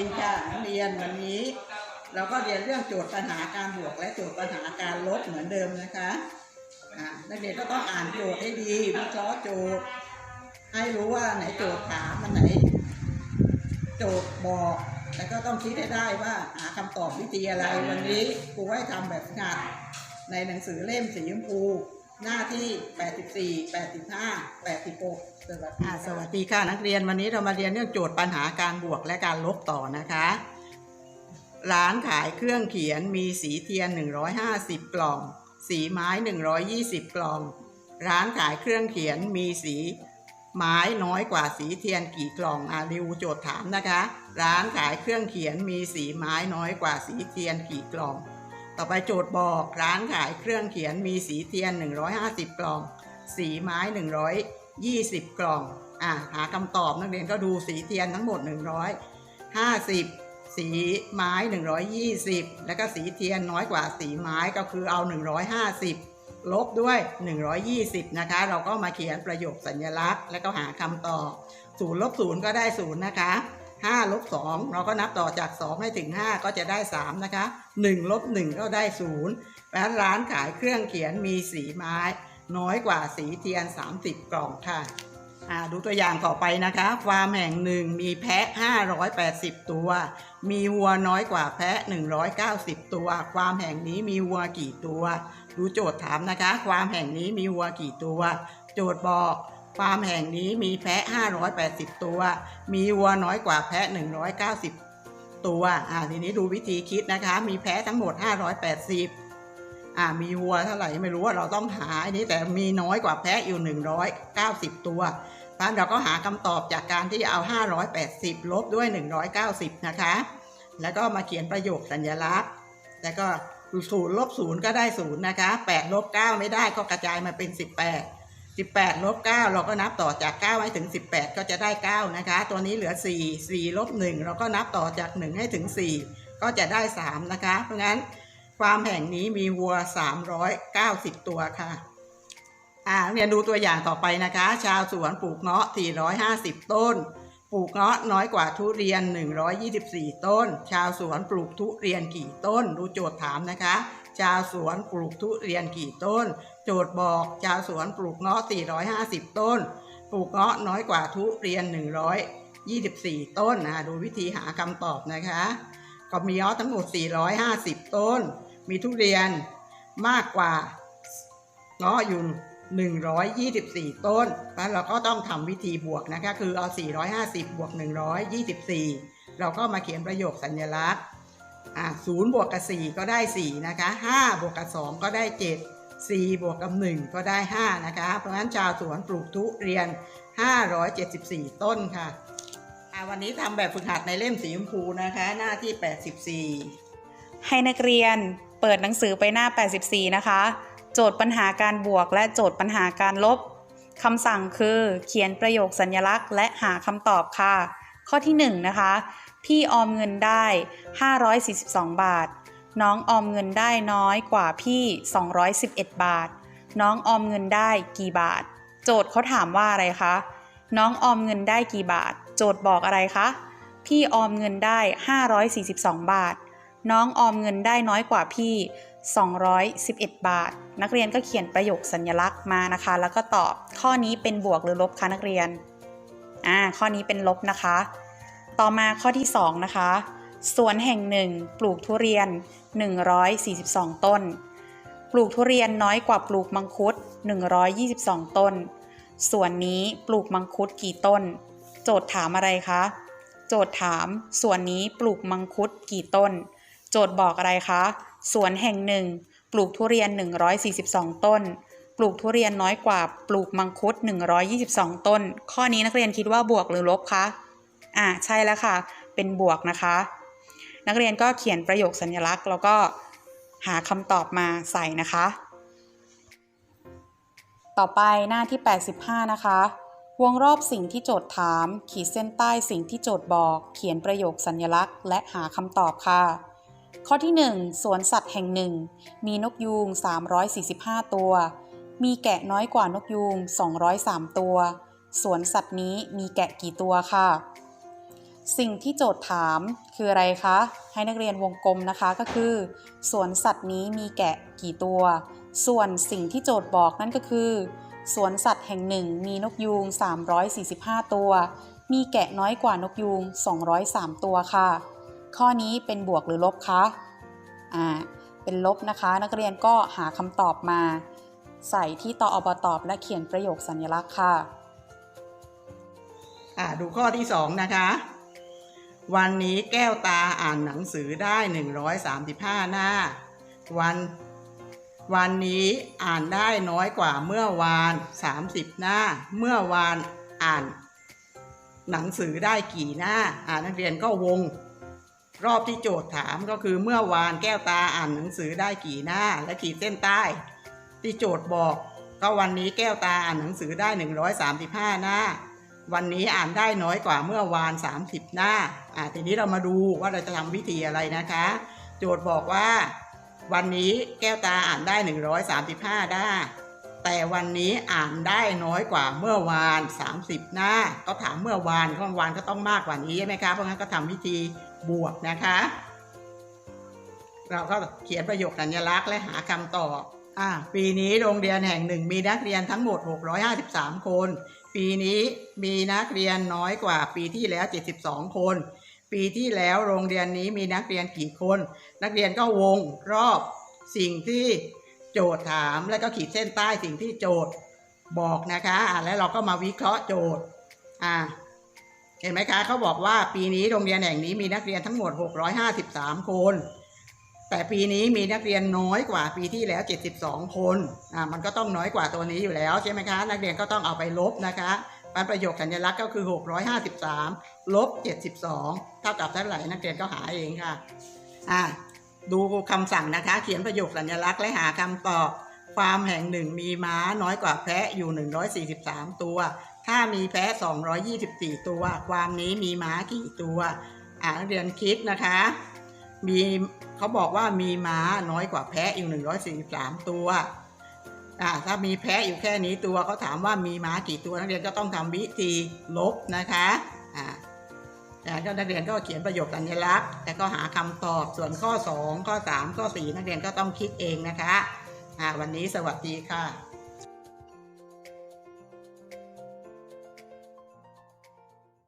ดีค่ะนักเรียนวันนี้ เราก็เรียนเรื่องโจทย์ปัญหาการบวก และโจทย์ปัญหาการลบเหมือนเดิมนะคะนักเรียนก็ต้องอ่านโจทย์ให้ดีวิเคราะห์โจทย์ ให้รู้ว่าไหนโจทย์ถามมันไหน โจทย์บอกแล้วก็ต้องคิดให้ได้ว่าหาคำตอบวิธีอะไรวันนี้ครูให้ทำแบบฝึกหัดในหนังสือเล่มสีชมพู หน้าที่ 84 85 86สวัสดีอ่าสวัสดีค่ะนักเรียนวันนี้เรามาเรียนเรื่องโจทย์ปัญหาการบวกและการลบต่อนะคะ ร้านขายเครื่องเขียนมีสีเทียน 150 กล่อง สีไม้ 120 กล่อง ร้านขายเครื่องเขียนมีสีไม้น้อยกว่าสีเทียนกี่กล่องอะริวโจทย์ถามนะคะ ร้านขายเครื่องเขียนมีสีไม้น้อยกว่าสีเทียนกี่กล่อง ต่อไปโจทย์บอกร้านขายเครื่องเขียนมีสีเทียน 150 กล่อง สีไม้ 120 กล่องอะหาคำตอบนักเรียนก็ดูสีเทียนทั้งหมด 150 สีไม้ 120 แล้วก็สีเทียนน้อยกว่าสีไม้ก็คือเอา 150 ลบด้วย 120 นะคะ เราก็มาเขียนประโยคสัญลักษณ์ แล้วก็หาคำตอบ0ลบ0ก็ได้0นะคะ 5ลบ2เราก็นับต่อจาก 2 ให้ถึง 5 ก็จะได้ 3 นะคะ1ลบ1ก็ได้0และร้านขายเครื่องเขียนมีสีไม้ น้อยกว่าสีเทียน 30 กล่องค่ะอ่าดูตัวอย่างต่อไปนะคะฟาร์มแห่งหนึ่งมีแพะ 580 ตัว มีวัวน้อยกว่าแพะ 190 ตัวความแห่งนี้มีวัวกี่ตัว ดูโจทย์ถามนะคะความแห่งนี้มีวัวกี่ตัว โจทย์บอก ฟาร์มแห่งนี้มีแพะ 580 ตัว มีวัวน้อยกว่าแพะ 190 ตัว อ่า ทีนี้ดูวิธีคิดนะคะ มีแพะทั้งหมด 580 อ่า มีวัวเท่าไหร่ไม่รู้ว่าเราต้องหาอันนี้แต่มีน้อยกว่าแพะอยู่ 190 ตัวเพราะฉะนั้นเราก็หาคำตอบจากการที่เอา 580 ลบด้วย 190 นะคะ แล้วก็มาเขียนประโยคสัญลักษณ์ แล้วก็ศูนย์ลบศูนย์ก็ได้ศูนย์นะคะ8ลบ9ไม่ได้ก็กระจายมาเป็น 18 18ลบ9เราก็นับต่อจาก9ให้ถึง 18 ก็จะได้ 9 นะคะ ตัวนี้เหลือ 4 4ลบ1เราก็นับต่อจาก 1 ให้ถึง 4 ก็จะได้ 3 นะคะ เพราะงั้นฟามแห่งนี้มีวัว 390 ตัวค่ะอ่าเรียนดูตัวอย่างต่อไปนะคะ ชาวสวนปลูกเงาะ 450 ต้น ปลูกเงาะน้อยกว่าทุเรียน 124 ต้น ชาวสวนปลูกทุเรียนกี่ต้น ดูโจทย์ถามนะคะ ชาวสวนปลูกทุเรียนกี่ต้น โจทย์บอกชาวสวนปลูกเงาะ450 ต้น ปลูกเงาะน้อยกว่าทุเรียน 124 ต้นนะดูวิธีหาคำตอบนะคะ ก็มีเงาะทั้งหมด 450 ต้น มีทุเรียนมากกว่าเงาะอยู่124 ต้นเพราะฉะนั้นเราก็ต้องทำวิธีบวกนะคะ คือเอา 450 บวก 124 เราก็มาเขียนประโยคสัญลักษณ์ อ่า0บวกกับ4ก็ได้4นะคะ5บวกกับ2ก็ได้ 7 4บวกกับ1ก็ได้ 5 นะคะ เพราะฉะนั้นชาวสวนปลูกทุเรียน 574 ต้นค่ะวันนี้ทำแบบฝึกหัดในเล่มสีชมพูนะคะ หน้าที่ 84 ให้นักเรียนเปิดหนังสือไปหน้า 84 นะคะ โจทย์ปัญหาการบวกและโจทย์ปัญหาการลบคำสั่งคือเขียนประโยคสัญลักษณ์ และหาคำตอบค่ะ ข้อที่ 1 นะคะ พี่ออมเงินได้ 542 บาท น้องออมเงินได้น้อยกว่าพี่ 211 บาท น้องออมเงินได้กี่บาท โจทย์เขาถามว่าอะไรคะ น้องออมเงินได้กี่บาท โจทย์บอกอะไรคะ พี่ออมเงินได้ 542 บาท น้องออมเงินได้น้อยกว่าพี่ 211 บาท นักเรียนก็เขียนประโยคสัญลักษณ์มานะคะ แล้วก็ตอบข้อนี้เป็นบวกหรือลบคะนักเรียน อ่า ข้อนี้เป็นลบนะคะ ต่อมาข้อที่ 2 นะคะสวนแห่งหนึ่งปลูกทุเรียน 142 ต้น ปลูกทุเรียนน้อยกว่าปลูกมังคุด 122 ต้นส่วนนี้ปลูกมังคุดกี่ต้น โจทย์ถามอะไรคะ โจทย์ถามส่วนนี้ปลูกมังคุดกี่ต้น โจทย์บอกอะไรคะ สวนแห่งหนึ่งปลูกทุเรียน 142 ต้น ปลูกทุเรียนน้อยกว่าปลูกมังคุด 122 ต้น ข้อนี้นักเรียนคิดว่าบวกหรือลบคะ อ่าใช่แล้วค่ะ เป็นบวกนะคะ นักเรียนก็เขียนประโยคสัญลักษณ์ แล้วก็หาคำตอบมาใส่นะคะ ต่อไปหน้าที่ 85 นะคะ วงรอบสิ่งที่โจทย์ถาม ขีดเส้นใต้สิ่งที่โจทย์บอก เขียนประโยคสัญลักษณ์ และหาคำตอบค่ะข้อที่ 1 สวนสัตว์แห่งหนึ่ง มีนกยูง 345 ตัว มีแกะน้อยกว่านกยูง 203 ตัว สวนสัตว์นี้มีแกะกี่ตัวค่ะ สิ่งที่โจทย์ถามคืออะไรคะ ให้นักเรียนวงกลมนะคะก็คือสวนสัตว์นี้มีแกะกี่ตัว ส่วนสิ่งที่โจทย์บอกนั่นก็คือสวนสัตว์แห่งหนึ่งมีนกยูง 345 ตัว มีแกะน้อยกว่านกยูง 203 ตัวค่ะ ข้อนี้เป็นบวกหรือลบคะ อ่า เป็นลบนะคะ นักเรียนก็หาคำตอบมา ใส่ที่ตออบตอบและเขียนประโยคสัญลักษณ์ค่ะ อ่า ดูข้อที่สองนะคะ วันนี้แก้วตาอ่านหนังสือได้ 135 หน้า วัน วันนี้อ่านได้น้อยกว่าเมื่อวาน 30 หน้า เมื่อวานอ่าน หนังสือได้กี่หน้า อ่านักเรียนก็วง รอบที่โจทย์ถามก็คือเมื่อวานแก้วตาอ่านหนังสือได้กี่หน้า และขีดเส้นใต้ ที่โจทย์บอก ก็วันนี้แก้วตาอ่านหนังสือได้ 135 หน้า วันนี้อ่านได้น้อยกว่าเมื่อวาน 30 หน้า อ่าทีนี้เรามาดูว่าเราจะทำวิธีอะไรนะคะ โจทย์บอกว่า วันนี้แก้วตาอ่านได้ 135 หน้า แต่วันนี้อ่านได้น้อยกว่าเมื่อวาน 30 หน้า ก็ถามเมื่อวานก็เมื่อวานก็ต้องมากกว่านี้ใช่ไหมคะ เพราะงั้นก็ทำวิธีบวกนะคะ เราก็เขียนประโยคสัญลักษณ์และหาคำตอบอ่าปีนี้โรงเรียนแห่งหนึ่งมีนักเรียนทั้งหมด 653 คน ปีนี้มีนักเรียนน้อยกว่าปีที่แล้ว 72 คน ปีที่แล้วโรงเรียนนี้มีนักเรียนกี่คน นักเรียนก็วงรอบสิ่งที่โจทย์ถาม แล้วก็ขีดเส้นใต้สิ่งที่โจทย์บอกนะคะอ่าแล้วเราก็มาวิเคราะห์โจทย์อ่าเห็นไหมคะเขาบอกว่าปีนี้โรงเรียนแห่งนี้มีนักเรียนทั้งหมด 653 คน แต่ปีนี้มีนักเรียนน้อยกว่าปีที่แล้ว 72 คนอ่ามันก็ต้องน้อยกว่าตัวนี้อยู่แล้วใช่ไหมคะ นักเรียนก็ต้องเอาไปลบนะคะ มันประโยคสัญลักษณ์ก็คือ 653ลบ72 เท่ากับเท่าไหร่นักเรียนก็หาเองค่ะอ่าดูคำสั่งนะคะ เขียนประโยคสัญลักษณ์และหาคำตอบฟาร์มแห่งหนึ่งมีม้าน้อยกว่าแพะอยู่ 143 ตัว ถ้ามีแพะ 224 ตัว ความนี้มีม้ากี่ตัวอ่านักเรียนคิดนะคะ มีเขาบอกว่ามีม้าน้อยกว่าแพะอยู่ 143 ตัว อ่าถ้ามีแพะอยู่แค่นี้ตัวเขาถามว่ามีม้ากี่ตัวนักเรียนก็ต้องทำวิธีลบนะคะอ่าแล้วนักเรียนก็เขียนประโยคสัญลักษณ์ แต่ก็หาคำตอบส่วนข้อ 2 ข้อ 3 ข้อ 4 นักเรียนก็ต้องคิดเองนะคะวันนี้สวัสดีค่ะ